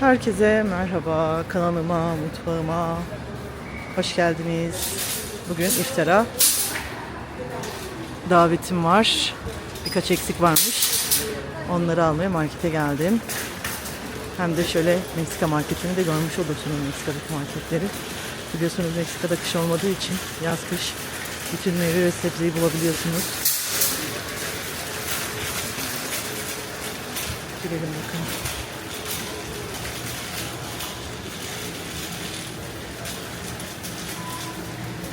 Herkese merhaba kanalıma, mutfağıma hoş geldiniz. Bugün iftara davetim var. Birkaç eksik varmış. Onları almaya markete geldim. Hem de şöyle Meksika marketini de görmüş olursunuz Meksika'daki marketleri. Biliyorsunuz Meksika'da kış olmadığı için yaz kış bütün meyve ve sebzeyi bulabiliyorsunuz. Girelim bakalım.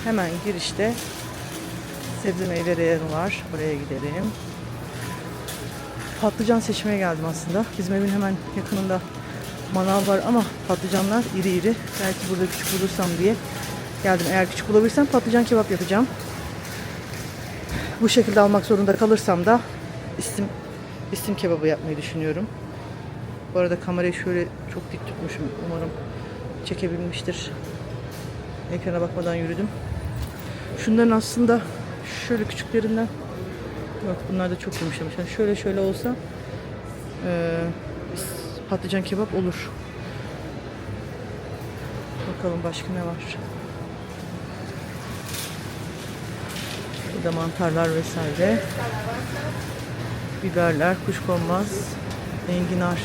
Hemen girişte sebze meyve reyonu var. Oraya gidelim. Patlıcan seçmeye geldim aslında. Bizim evin hemen yakınında manav var ama patlıcanlar iri iri. Belki burada küçük bulursam diye geldim. Eğer küçük bulabilirsem patlıcan kebap yapacağım. Bu şekilde almak zorunda kalırsam da istim istim kebabı yapmayı düşünüyorum. Bu arada kamerayı şöyle çok dik tutmuşum. Umarım çekebilmiştir. Ekrana bakmadan yürüdüm. Şunların aslında şöyle küçüklerinden Bak bunlar da çok yumuşamış. Yani şöyle şöyle olsa eee, patlıcan kebap olur. Bakalım başka ne var. Burada mantarlar vesaire. Biberler, kuşkonmaz, enginar.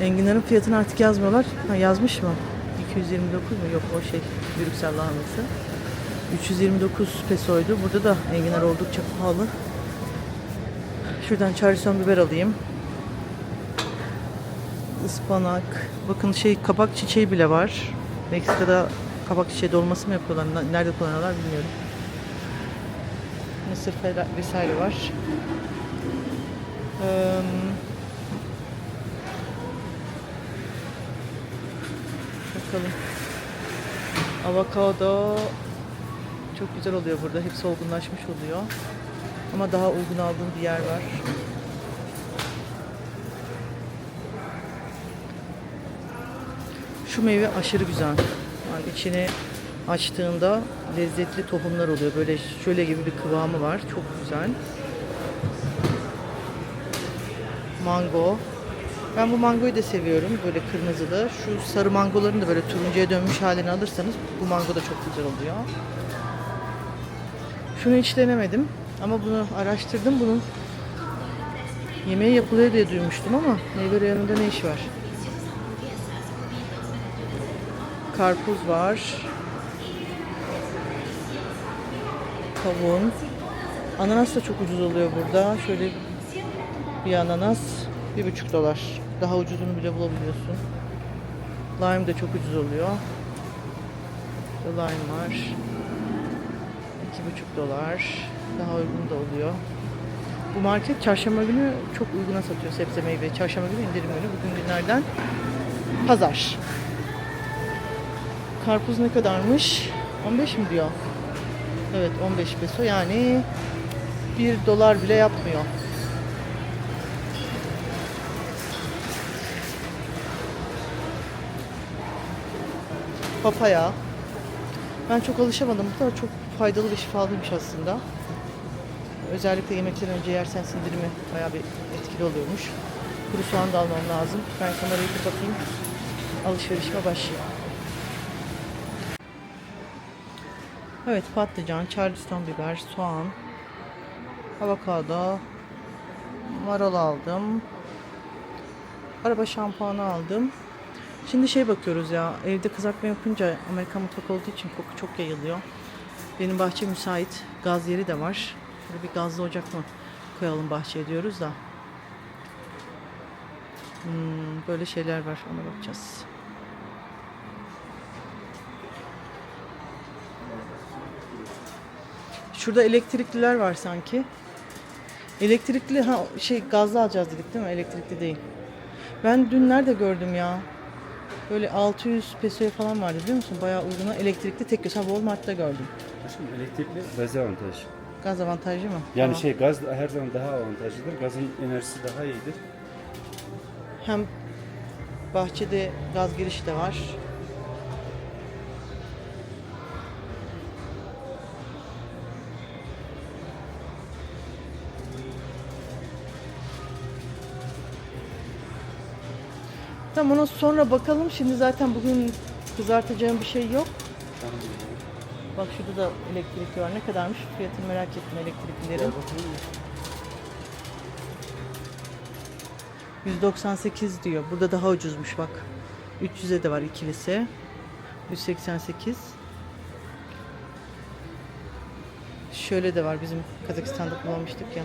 Enginarın fiyatını artık yazmıyorlar. Ha yazmış mı? 229 mu? Yok o şey Brüksel lahanası. 329 pesoydu. Burada da enginar oldukça pahalı. Şuradan charleston biber alayım. Ispanak. Bakın şey kabak çiçeği bile var. Meksika'da kabak çiçeği dolması mı yapıyorlar? Nerede kullanıyorlar bilmiyorum. Mısır vesaire var. Eee, bakalım. Avokado çok güzel oluyor burada. Hepsi olgunlaşmış oluyor. Ama daha uygun aldığım bir yer var. Şu meyve aşırı güzel. Yani içini açtığında lezzetli tohumlar oluyor. Böyle şöyle gibi bir kıvamı var. Çok güzel. Mango. Ben bu mangoyu da seviyorum. Böyle kırmızılı. Şu sarı mangoların da böyle turuncuya dönmüş halini alırsanız bu mango da çok güzel oluyor. Şunu hiç denemedim. Ama bunu araştırdım. Bunun yemeği yapılıyor diye duymuştum ama meyve reyonunda ne iş var? Karpuz var. Kavun. Ananas da çok ucuz oluyor burada. Şöyle bir ananas bir buçuk dolar. Daha ucuzunu bile bulabiliyorsun. Lime de çok ucuz oluyor. Lime var. İki buçuk dolar. Daha uygun da oluyor. Bu market çarşamba günü çok uyguna satıyor sebze meyve. Çarşamba günü indirim günü. Bugün günlerden pazar. Karpuz ne kadarmış? 15 mi diyor? Evet 15 peso yani 1 dolar bile yapmıyor. Papaya. Ben çok alışamadım. Bu da çok faydalı ve şifalıymış aslında. Özellikle yemekten önce yersen sindirimi bayağı bir etkili oluyormuş. Kuru soğan da almam lazım. Ben kamerayı kapatayım. Alışverişime başlayayım. Evet patlıcan, charleston biber, soğan, avokado, marul aldım. Araba şampuanı aldım. Şimdi şey bakıyoruz ya, evde kızartma yapınca Amerikan mutfak olduğu için koku çok yayılıyor. Benim bahçe müsait, gaz yeri de var. Böyle bir gazlı ocak mı koyalım bahçeye diyoruz da. Hmm, böyle şeyler var, ona bakacağız. Şurada elektrikliler var sanki. Elektrikli ha şey gazlı alacağız dedik değil mi? Elektrikli değil. Ben dün nerede gördüm ya? Böyle 600 pesoya falan vardı biliyor musun? Bayağı uyguna elektrikli tek göz. Ha Walmart'ta gördüm. Şimdi elektrikli dezavantaj. Gaz avantajlı mı? Yani Tamam. şey gaz her zaman daha avantajlıdır. Gazın enerjisi daha iyidir. Hem bahçede gaz girişi de var. Tamam ona sonra bakalım. Şimdi zaten bugün kızartacağım bir şey yok. Bak şurada da elektrikli var. Ne kadarmış? Fiyatını merak ettim elektriklilerin. 198 diyor. Burada daha ucuzmuş bak. 300'e de var ikilisi. 188. Şöyle de var bizim Kazakistan'da kullanmıştık ya.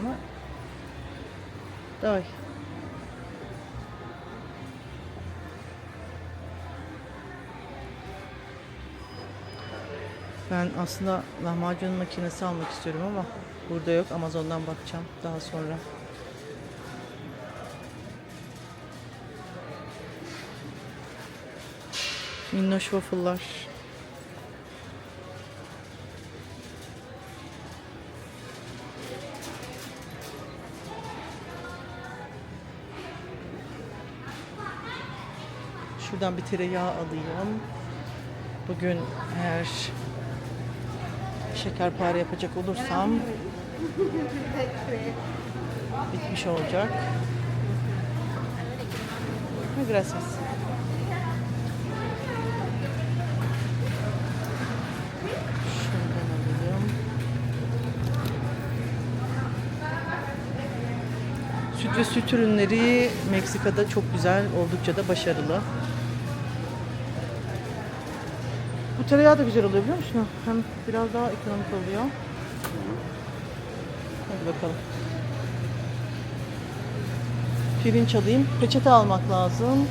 Ama iyi. Ben aslında lahmacun makinesi almak istiyorum ama burada yok. Amazon'dan bakacağım daha sonra. Minnoş waffle'lar. Şuradan bir tereyağı alayım. Bugün eğer şekerpare yapacak olursam bitmiş olacak. Gracias. Süt ve süt ürünleri Meksika'da çok güzel, oldukça da başarılı. Bu tereyağı da güzel oluyor biliyor musun? Hem biraz daha ekonomik oluyor. Hadi bakalım. Pirinç alayım. Peçete almak lazım.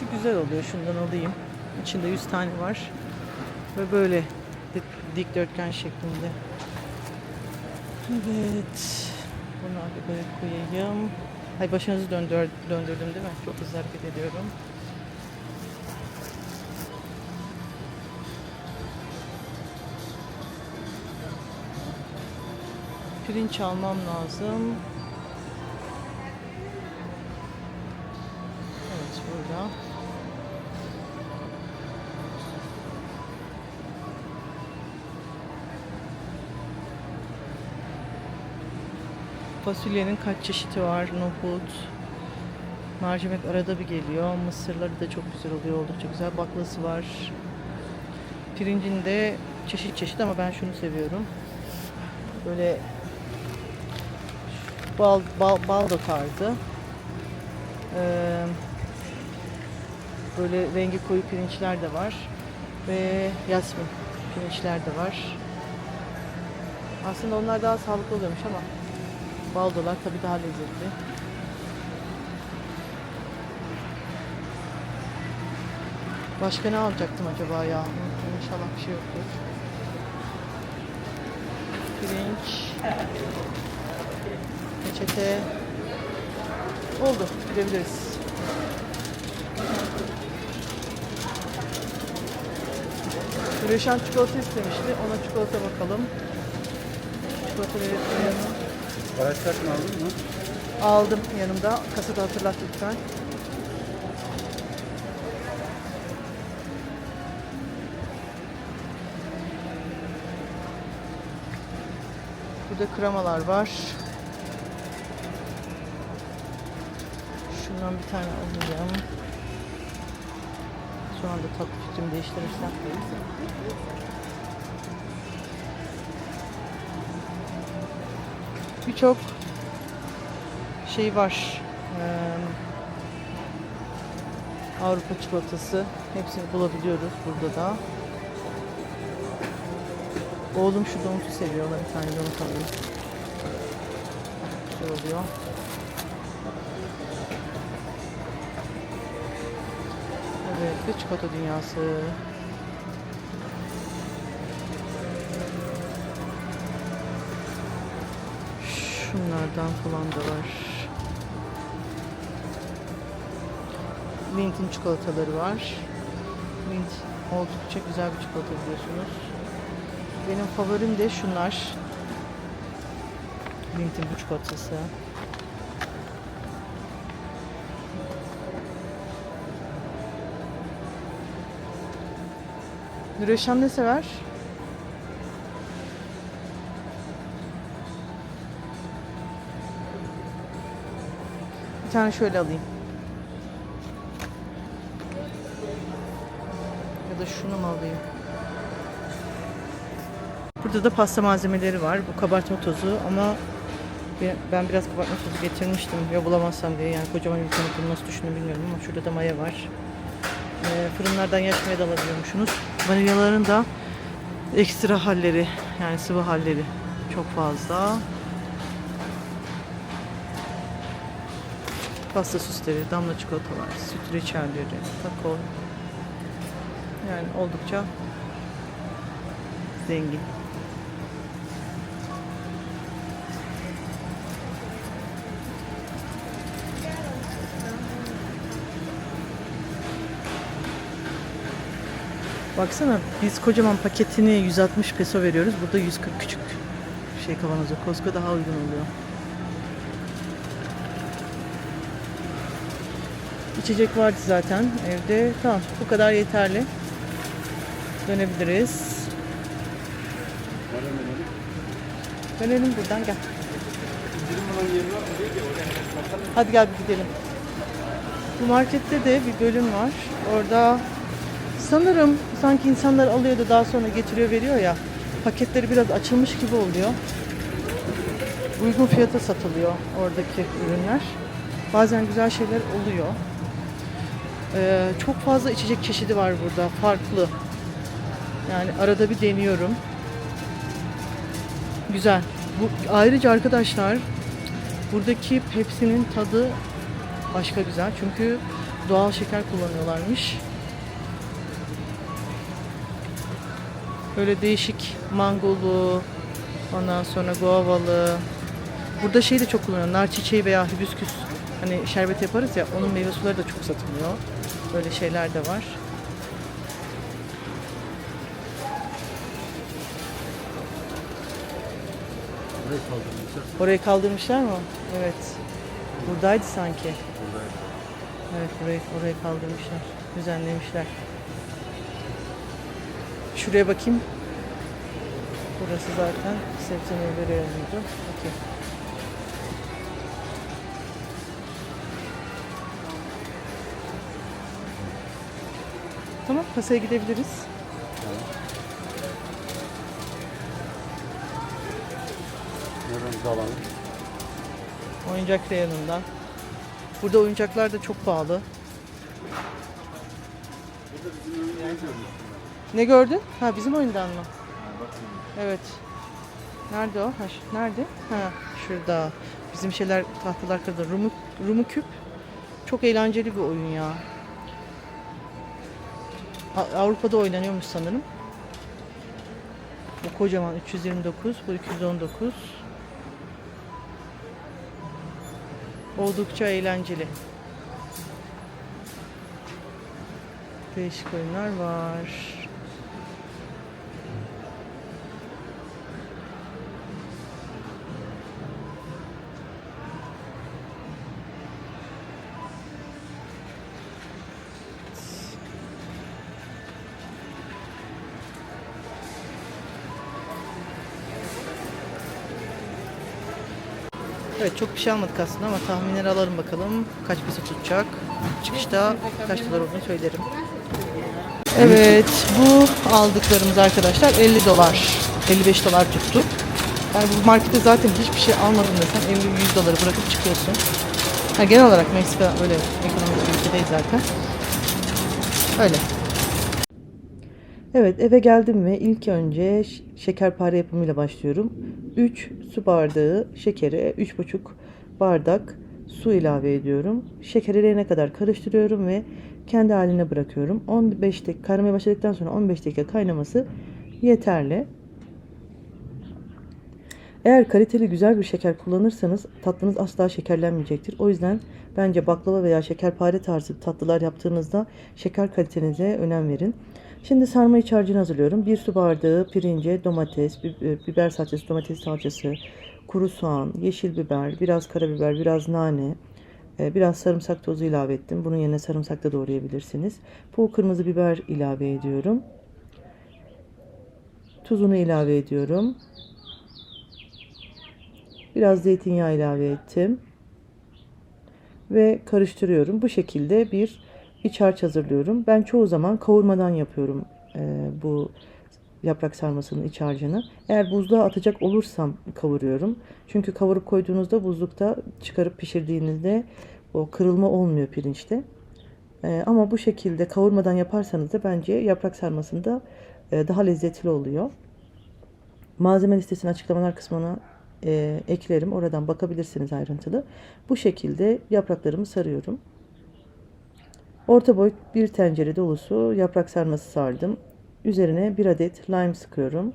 Şu güzel oluyor. Şundan alayım. İçinde 100 tane var. Ve böyle dik- dikdörtgen şeklinde. Evet. Bunu arabaya koyayım. Ay başınızı döndür, döndürdüm değil mi? Çok hızlı hareket ediyorum. Pirinç almam lazım. Fasulyenin kaç çeşidi var? Nohut. Mercimek arada bir geliyor. Mısırları da çok güzel oluyor. Oldukça güzel. Baklası var. Pirincinde çeşit çeşit ama ben şunu seviyorum. Böyle bal, bal, baldo tarzı. Ee, böyle rengi koyu pirinçler de var. Ve yasmin pirinçler de var. Aslında onlar daha sağlıklı oluyormuş ama baldolar tabii daha lezzetli. Başka ne alacaktım acaba ya? İnşallah bir şey yoktur. Pirinç. Peçete. Oldu. Gidebiliriz. Güreşen çikolata istemişti. Ona çikolata bakalım. Çikolata verelim. Araç kartını aldın mı? Aldım yanımda. Kasada hatırlat lütfen. Burada kremalar var. Şundan bir tane alacağım. Şu anda tatlı fikrimi değiştirirsem. Birçok şey var. Eee, Avrupa çikolatası. Hepsini bulabiliyoruz burada da. Oğlum şu donutu seviyor. Ona bir tane donut alayım. Güzel oluyor. Evet, bir çikolata dünyası. Şunlardan falan da var. Lint'in çikolataları var. Mint oldukça güzel bir çikolata biliyorsunuz. Benim favorim de şunlar. Lint'in bu çikolatası. Nurişan ne sever? Bir tane şöyle alayım. Ya da şunu mu alayım? Burada da pasta malzemeleri var. Bu kabartma tozu ama ben- biraz kabartma tozu getirmiştim ya bulamazsam diye. Yani kocaman bir tanıtım nasıl düşündüğümü bilmiyorum ama şurada da maya var. Ee, fırınlardan yaş maya da alabiliyormuşsunuz. Vanilyaların da ekstra halleri yani sıvı halleri çok fazla. Pasta süsleri, damla çikolatalar, süt reçelleri, kakao. Yani oldukça zengin. Baksana biz kocaman paketini 160 peso veriyoruz. Burada 140 küçük şey kavanozu. Costco daha uygun oluyor. İçecek vardı zaten evde. Tamam bu kadar yeterli. Dönebiliriz. Dönelim buradan gel. Hadi gel bir gidelim. Bu markette de bir bölüm var. Orada sanırım sanki insanlar alıyor da daha sonra getiriyor veriyor ya. Paketleri biraz açılmış gibi oluyor. Uygun fiyata satılıyor oradaki ürünler. Bazen güzel şeyler oluyor. Ee, çok fazla içecek çeşidi var burada. Farklı. Yani arada bir deniyorum. Güzel. Bu ayrıca arkadaşlar buradaki Pepsi'nin tadı başka güzel. Çünkü doğal şeker kullanıyorlarmış. Böyle değişik mangolu, ondan sonra guavalı. Burada şey de çok kullanıyor. Nar çiçeği veya hibiskus. Hani şerbet yaparız ya onun meyve suları da çok satılıyor. Böyle şeyler de var. Burayı kaldırmışlar. Orayı kaldırmışlar mı? Evet. Buradaydı sanki. Buradaydı. Evet burayı orayı kaldırmışlar. Düzenlemişler. Şuraya bakayım. Burası zaten sebze meyve reyonuydu. Okey. Kasaya gidebiliriz. Nereden dalanı? Oyuncak reyonundan. Burada oyuncaklar da çok pahalı. Ne gördün? Ha bizim oyundan mı? Evet. Nerede o? Ha, nerede? Ha şurada. Bizim şeyler tahtalar kırdı. Rumu, Rumu küp. Çok eğlenceli bir oyun ya. Avrupa'da oynanıyormuş sanırım. Bu kocaman 329, bu 219. Oldukça eğlenceli. Değişik oyunlar var. Çok bir şey almadık aslında ama tahminleri alalım bakalım. Kaç peso tutacak? Çıkışta kaç dolar olduğunu söylerim. Evet bu aldıklarımız arkadaşlar 50 dolar. 55 dolar tuttu. Yani bu markette zaten hiçbir şey almadın desen 50-100 doları bırakıp çıkıyorsun. Ha, genel olarak Meksika öyle ekonomik bir ülke değil zaten. Öyle. Evet eve geldim ve ilk önce şekerpare yapımıyla başlıyorum. 3 su bardağı şekere 3,5 bardak su ilave ediyorum. Şeker eriyene kadar karıştırıyorum ve kendi haline bırakıyorum. 15 dakika kaynamaya başladıktan sonra 15 dakika kaynaması yeterli. Eğer kaliteli güzel bir şeker kullanırsanız tatlınız asla şekerlenmeyecektir. O yüzden bence baklava veya şekerpare tarzı tatlılar yaptığınızda şeker kalitenize önem verin. Şimdi sarma iç harcını hazırlıyorum. Bir su bardağı pirince, domates, e, biber salçası, domates salçası, kuru soğan, yeşil biber, biraz karabiber, biraz nane, e, biraz sarımsak tozu ilave ettim. Bunun yerine sarımsak da doğrayabilirsiniz. Pul kırmızı biber ilave ediyorum. Tuzunu ilave ediyorum. Biraz zeytinyağı ilave ettim. Ve karıştırıyorum. Bu şekilde bir iç harç hazırlıyorum. Ben çoğu zaman kavurmadan yapıyorum e, bu yaprak sarmasının iç harcını. Eğer buzluğa atacak olursam kavuruyorum. Çünkü kavurup koyduğunuzda buzlukta çıkarıp pişirdiğinizde o kırılma olmuyor pirinçte. E, ama bu şekilde kavurmadan yaparsanız da bence yaprak sarmasında e, daha lezzetli oluyor. Malzeme listesini açıklamalar kısmına e, eklerim. Oradan bakabilirsiniz ayrıntılı. Bu şekilde yapraklarımı sarıyorum. Orta boy bir tencere dolusu yaprak sarması sardım. Üzerine bir adet lime sıkıyorum.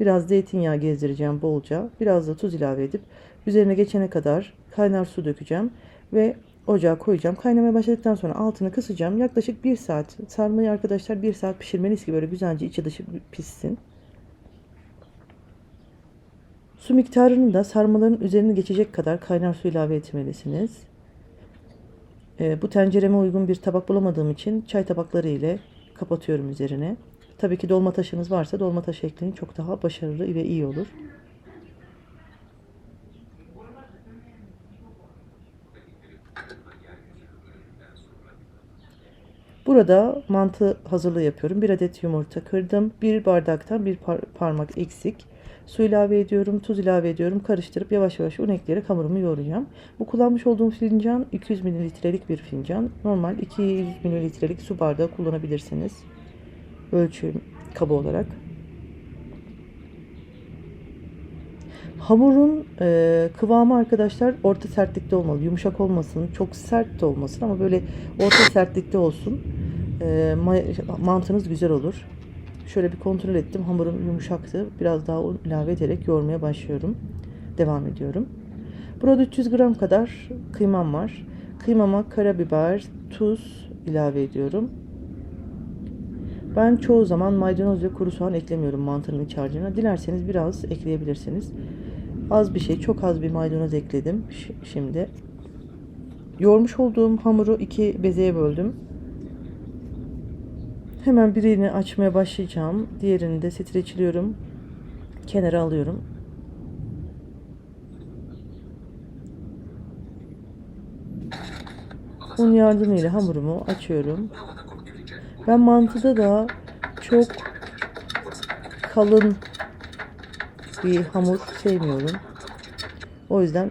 Biraz zeytinyağı gezdireceğim bolca. Biraz da tuz ilave edip üzerine geçene kadar kaynar su dökeceğim ve ocağa koyacağım. Kaynamaya başladıktan sonra altını kısacağım. Yaklaşık bir saat sarmayı arkadaşlar bir saat pişirmeniz ki böyle güzelce içi dışı pişsin. Su miktarını da sarmaların üzerine geçecek kadar kaynar su ilave etmelisiniz. Ee, bu tencereme uygun bir tabak bulamadığım için çay tabakları ile kapatıyorum üzerine. Tabii ki dolma taşınız varsa dolma taşı ekleyin çok daha başarılı ve iyi olur. Burada mantı hazırlığı yapıyorum. Bir adet yumurta kırdım. Bir bardaktan bir par- parmak eksik. Su ilave ediyorum, tuz ilave ediyorum. Karıştırıp yavaş yavaş un ekleyerek hamurumu yoğuracağım. Bu kullanmış olduğum fincan 200 mililitrelik bir fincan. Normal 200 mililitrelik su bardağı kullanabilirsiniz. Ölçü kabı olarak. Hamurun e, kıvamı arkadaşlar orta sertlikte olmalı. Yumuşak olmasın, çok sert de olmasın ama böyle orta sertlikte olsun. E, ma- mantınız güzel olur. Şöyle bir kontrol ettim. Hamurum yumuşaktı. Biraz daha un ilave ederek yoğurmaya başlıyorum. Devam ediyorum. Burada 300 gram kadar kıymam var. Kıymama karabiber, tuz ilave ediyorum. Ben çoğu zaman maydanoz ve kuru soğan eklemiyorum mantının iç harcına. Dilerseniz biraz ekleyebilirsiniz. Az bir şey, çok az bir maydanoz ekledim şimdi. Yoğurmuş olduğum hamuru iki bezeye böldüm. Hemen birini açmaya başlayacağım. Diğerini de streçliyorum. Kenara alıyorum. Un yardımıyla hamurumu açıyorum. Ben mantıda da çok kalın bir hamur sevmiyorum. O yüzden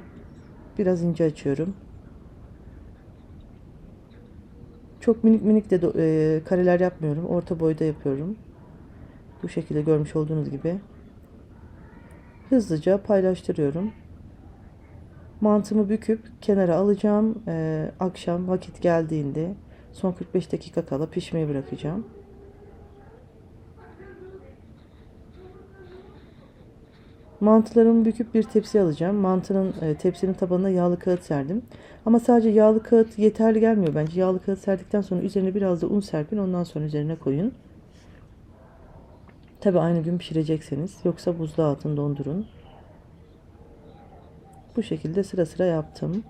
biraz ince açıyorum. Çok minik minik de e, kareler yapmıyorum. Orta boyda yapıyorum. Bu şekilde görmüş olduğunuz gibi. Hızlıca paylaştırıyorum. Mantımı büküp kenara alacağım. E, akşam vakit geldiğinde son 45 dakika kala pişmeye bırakacağım. Mantılarımı büküp bir tepsi alacağım. Mantının e, tepsinin tabanına yağlı kağıt serdim. Ama sadece yağlı kağıt yeterli gelmiyor bence. Yağlı kağıt serdikten sonra üzerine biraz da un serpin. Ondan sonra üzerine koyun. Tabi aynı gün pişirecekseniz. Yoksa buzluğa atın dondurun. Bu şekilde sıra sıra yaptım.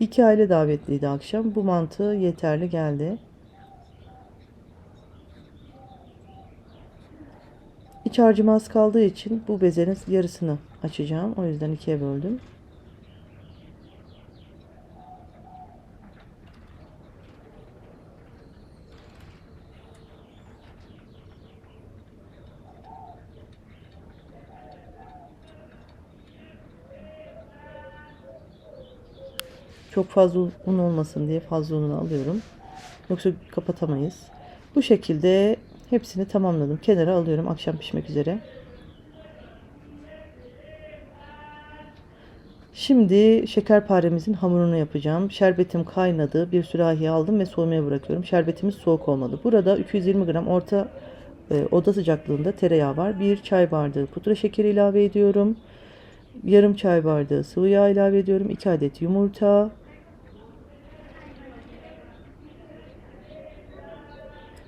İki aile davetliydi akşam. Bu mantı yeterli geldi. İç harcım az kaldığı için bu bezenin yarısını açacağım. O yüzden ikiye böldüm. Çok fazla un olmasın diye fazla ununu alıyorum. Yoksa kapatamayız. Bu şekilde hepsini tamamladım. Kenara alıyorum akşam pişmek üzere. Şimdi şekerparemizin hamurunu yapacağım. Şerbetim kaynadı. Bir sürahiye aldım ve soğumaya bırakıyorum. Şerbetimiz soğuk olmalı. Burada 220 gram orta e, oda sıcaklığında tereyağı var. Bir çay bardağı pudra şekeri ilave ediyorum. Yarım çay bardağı sıvı yağ ilave ediyorum. 2 adet yumurta.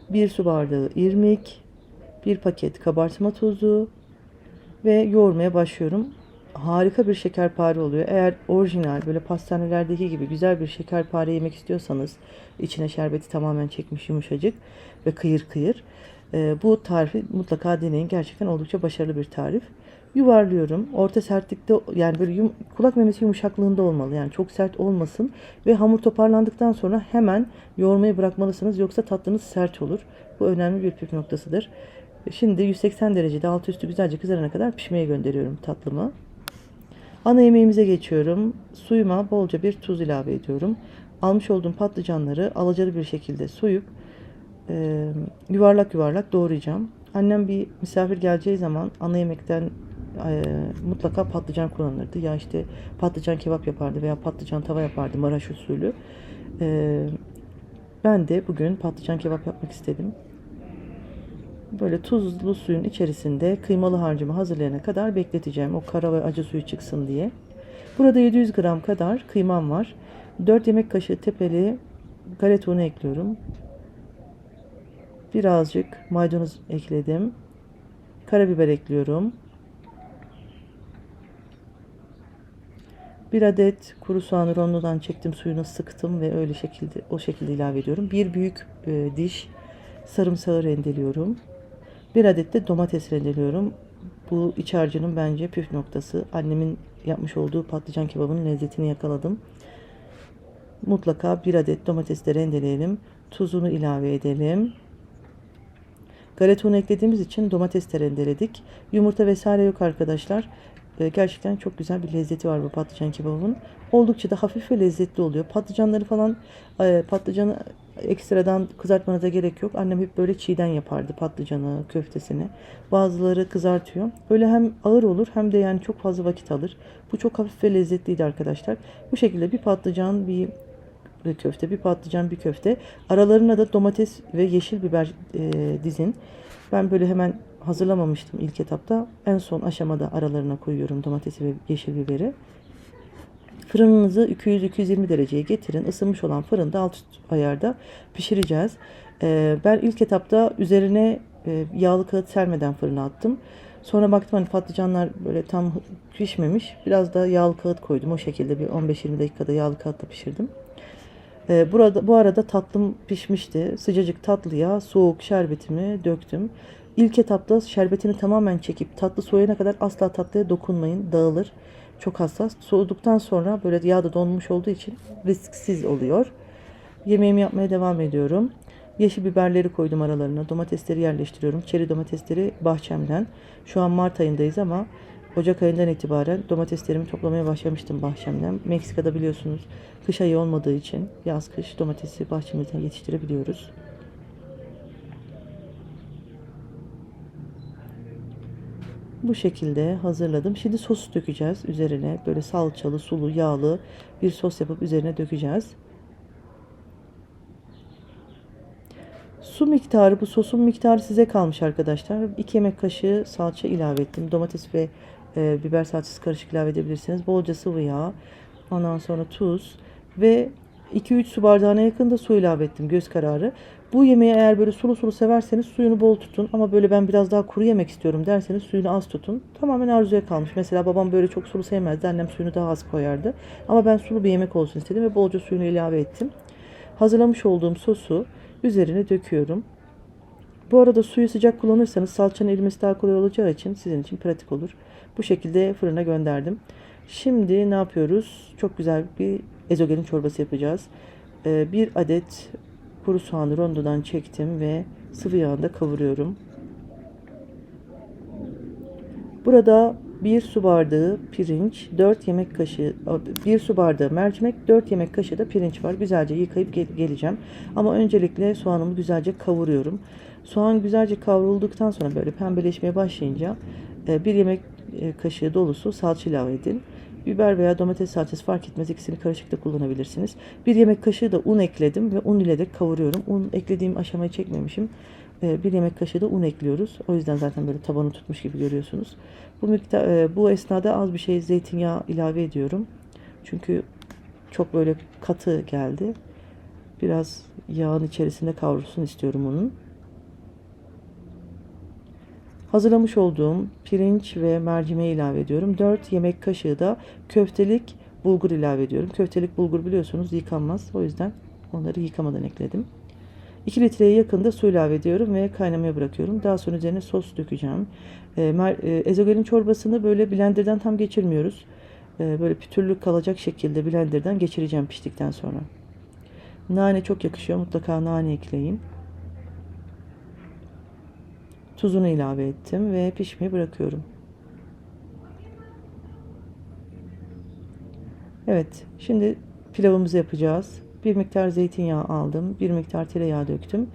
Bir su bardağı irmik. Bir paket kabartma tozu. Ve yoğurmaya başlıyorum. Harika bir şekerpare oluyor. Eğer orijinal böyle pastanelerdeki gibi güzel bir şekerpare yemek istiyorsanız içine şerbeti tamamen çekmiş yumuşacık ve kıyır kıyır. e, bu tarifi mutlaka deneyin. Gerçekten oldukça başarılı bir tarif. Yuvarlıyorum. Orta sertlikte yani böyle yum- kulak memesi yumuşaklığında olmalı. Yani çok sert olmasın. Ve hamur toparlandıktan sonra hemen yoğurmayı bırakmalısınız. Yoksa tatlınız sert olur. Bu önemli bir püf noktasıdır. Şimdi 180 derecede altı üstü güzelce kızarana kadar pişmeye gönderiyorum tatlımı. Ana yemeğimize geçiyorum. Suyuma bolca bir tuz ilave ediyorum. Almış olduğum patlıcanları alacalı bir şekilde soyup e, yuvarlak yuvarlak doğrayacağım. Annem bir misafir geleceği zaman ana yemekten e, mutlaka patlıcan kullanırdı. Ya işte patlıcan kebap yapardı veya patlıcan tava yapardı Maraş usulü. E, ben de bugün patlıcan kebap yapmak istedim. Böyle tuzlu suyun içerisinde kıymalı harcımı hazırlayana kadar bekleteceğim. O kara ve acı suyu çıksın diye. Burada 700 gram kadar kıymam var. 4 yemek kaşığı tepeli galeta unu ekliyorum. Birazcık maydanoz ekledim. Karabiber ekliyorum. Bir adet kuru soğanı rondodan çektim, suyunu sıktım ve öyle şekilde o şekilde ilave ediyorum. Bir büyük e, diş sarımsağı rendeliyorum. Bir adet de domates rendeliyorum. Bu iç harcının bence püf noktası. Annemin yapmış olduğu patlıcan kebabının lezzetini yakaladım. Mutlaka bir adet domates de rendeleyelim. Tuzunu ilave edelim. Galeta unu eklediğimiz için domates de rendeledik. Yumurta vesaire yok arkadaşlar. Ee, gerçekten çok güzel bir lezzeti var bu patlıcan kebabının. Oldukça da hafif ve lezzetli oluyor. Patlıcanları falan e, patlıcanı ekstradan kızartmanıza gerek yok. Annem hep böyle çiğden yapardı patlıcanı, köftesini. Bazıları kızartıyor. Öyle hem ağır olur hem de yani çok fazla vakit alır. Bu çok hafif ve lezzetliydi arkadaşlar. Bu şekilde bir patlıcan, bir köfte, bir patlıcan, bir köfte. Aralarına da domates ve yeşil biber e, dizin. Ben böyle hemen hazırlamamıştım ilk etapta. En son aşamada aralarına koyuyorum domatesi ve yeşil biberi. Fırınınızı 200-220 dereceye getirin. Isınmış olan fırında alt ayarda pişireceğiz. Ee, ben ilk etapta üzerine e, yağlı kağıt sermeden fırına attım. Sonra baktım hani patlıcanlar böyle tam pişmemiş. Biraz da yağlı kağıt koydum. O şekilde bir 15-20 dakikada yağlı kağıtla pişirdim. Ee, burada bu arada tatlım pişmişti. Sıcacık tatlıya soğuk şerbetimi döktüm. İlk etapta şerbetini tamamen çekip tatlı soğuyana kadar asla tatlıya dokunmayın. Dağılır. Çok hassas. Soğuduktan sonra böyle yağda donmuş olduğu için risksiz oluyor. Yemeğimi yapmaya devam ediyorum. Yeşil biberleri koydum aralarına. Domatesleri yerleştiriyorum. Çeri domatesleri bahçemden. Şu an Mart ayındayız ama Ocak ayından itibaren domateslerimi toplamaya başlamıştım bahçemden. Meksika'da biliyorsunuz kış ayı olmadığı için yaz kış domatesi bahçemizden yetiştirebiliyoruz. Bu şekilde hazırladım. Şimdi sos dökeceğiz üzerine. Böyle salçalı, sulu, yağlı bir sos yapıp üzerine dökeceğiz. Su miktarı, bu sosun miktarı size kalmış arkadaşlar. 2 yemek kaşığı salça ilave ettim. Domates ve e, biber salçası karışık ilave edebilirsiniz. Bolca sıvı yağ, ondan sonra tuz ve 2-3 su bardağına yakın da su ilave ettim göz kararı. Bu yemeği eğer böyle sulu sulu severseniz suyunu bol tutun ama böyle ben biraz daha kuru yemek istiyorum derseniz suyunu az tutun. Tamamen arzuya kalmış. Mesela babam böyle çok sulu sevmezdi. Annem suyunu daha az koyardı. Ama ben sulu bir yemek olsun istedim ve bolca suyunu ilave ettim. Hazırlamış olduğum sosu üzerine döküyorum. Bu arada suyu sıcak kullanırsanız salçanın erimesi daha kolay olacağı için sizin için pratik olur. Bu şekilde fırına gönderdim. Şimdi ne yapıyoruz? Çok güzel bir ezogelin çorbası yapacağız. Ee, bir adet kuru soğanı rondodan çektim ve sıvı yağında kavuruyorum. Burada bir su bardağı pirinç, 4 yemek kaşığı, bir su bardağı mercimek, 4 yemek kaşığı da pirinç var. Güzelce yıkayıp gel- geleceğim. Ama öncelikle soğanımı güzelce kavuruyorum. Soğan güzelce kavrulduktan sonra böyle pembeleşmeye başlayınca e, bir yemek e, kaşığı dolusu salça ilave edin. Biber veya domates salçası fark etmez ikisini karışık da kullanabilirsiniz. Bir yemek kaşığı da un ekledim ve un ile de kavuruyorum. Un eklediğim aşamayı çekmemişim. e, bir yemek kaşığı da un ekliyoruz. O yüzden zaten böyle tabanı tutmuş gibi görüyorsunuz. Bu miktar e, bu esnada az bir şey zeytinyağı ilave ediyorum. Çünkü çok böyle katı geldi. Biraz yağın içerisinde kavrulsun istiyorum onun. Hazırlamış olduğum pirinç ve mercimeği ilave ediyorum. 4 yemek kaşığı da köftelik bulgur ilave ediyorum. Köftelik bulgur biliyorsunuz yıkanmaz. O yüzden onları yıkamadan ekledim. 2 litreye yakın da su ilave ediyorum ve kaynamaya bırakıyorum. Daha sonra üzerine sos dökeceğim. E, mer- e, ezogelin çorbasını böyle blenderdan tam geçirmiyoruz. E, böyle pütürlük kalacak şekilde blenderdan geçireceğim piştikten sonra. Nane çok yakışıyor. Mutlaka nane ekleyin. Tuzunu ilave ettim ve pişmeye bırakıyorum. Evet, şimdi pilavımızı yapacağız. Bir miktar zeytinyağı aldım, bir miktar tereyağı döktüm.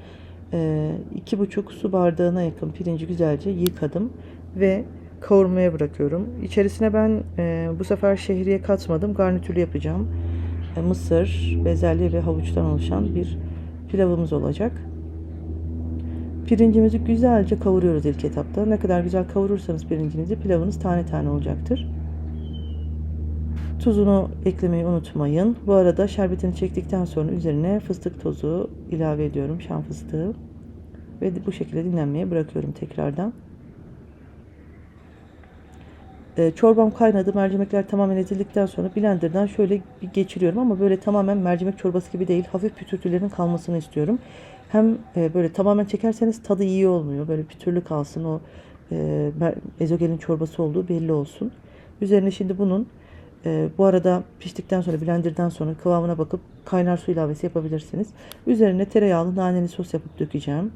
Ee, iki buçuk su bardağına yakın pirinci güzelce yıkadım ve kavurmaya bırakıyorum. İçerisine ben e, bu sefer şehriye katmadım, garnitürlü yapacağım. E, mısır, bezelye ve havuçtan oluşan bir pilavımız olacak. Pirincimizi güzelce kavuruyoruz ilk etapta. Ne kadar güzel kavurursanız pirincinizi pilavınız tane tane olacaktır. Tuzunu eklemeyi unutmayın. Bu arada şerbetini çektikten sonra üzerine fıstık tozu ilave ediyorum. Şam fıstığı. Ve bu şekilde dinlenmeye bırakıyorum tekrardan. Ee, çorbam kaynadı. Mercimekler tamamen ezildikten sonra blenderdan şöyle bir geçiriyorum ama böyle tamamen mercimek çorbası gibi değil. Hafif pütürtülerin kalmasını istiyorum. Hem e, böyle tamamen çekerseniz tadı iyi olmuyor. Böyle pütürlü kalsın o e, ezogelin çorbası olduğu belli olsun. Üzerine şimdi bunun e, bu arada piştikten sonra blenderdan sonra kıvamına bakıp kaynar su ilavesi yapabilirsiniz. Üzerine tereyağlı naneli sos yapıp dökeceğim.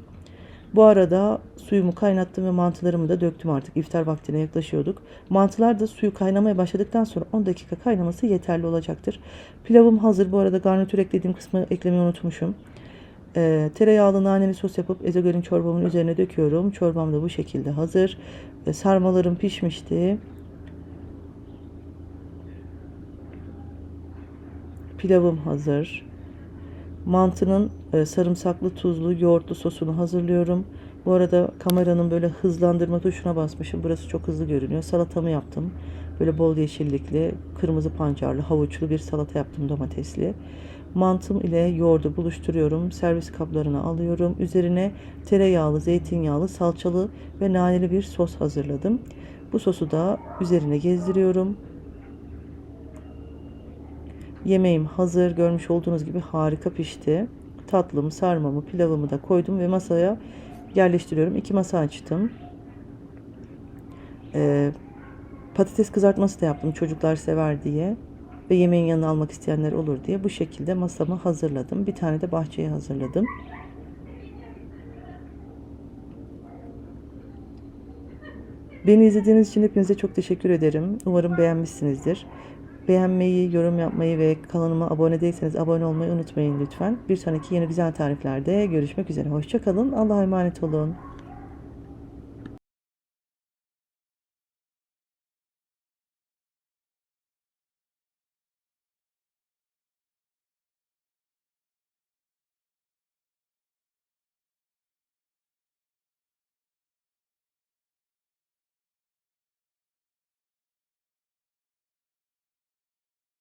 Bu arada suyumu kaynattım ve mantılarımı da döktüm artık. İftar vaktine yaklaşıyorduk. Mantılar da suyu kaynamaya başladıktan sonra 10 dakika kaynaması yeterli olacaktır. Pilavım hazır. Bu arada garnitür eklediğim kısmı eklemeyi unutmuşum. Ee, tereyağlı naneli sos yapıp ezogelin çorbamın üzerine döküyorum. Çorbam da bu şekilde hazır. Ee, sarmalarım pişmişti. Pilavım hazır. Mantının e, sarımsaklı, tuzlu, yoğurtlu sosunu hazırlıyorum. Bu arada kameranın böyle hızlandırma tuşuna basmışım. Burası çok hızlı görünüyor. Salatamı yaptım. Böyle bol yeşillikli, kırmızı pancarlı, havuçlu bir salata yaptım domatesli. Mantım ile yoğurdu buluşturuyorum. Servis kaplarına alıyorum. Üzerine tereyağlı, zeytinyağlı, salçalı ve naneli bir sos hazırladım. Bu sosu da üzerine gezdiriyorum. Yemeğim hazır. Görmüş olduğunuz gibi harika pişti. Tatlımı, sarmamı, pilavımı da koydum ve masaya yerleştiriyorum. İki masa açtım. Ee, patates kızartması da yaptım çocuklar sever diye. Ve yemeğin yanına almak isteyenler olur diye. Bu şekilde masamı hazırladım. Bir tane de bahçeye hazırladım. Beni izlediğiniz için hepinize çok teşekkür ederim. Umarım beğenmişsinizdir. Beğenmeyi, yorum yapmayı ve kanalıma abone değilseniz abone olmayı unutmayın lütfen. Bir sonraki yeni güzel tariflerde görüşmek üzere. Hoşçakalın. Allah'a emanet olun.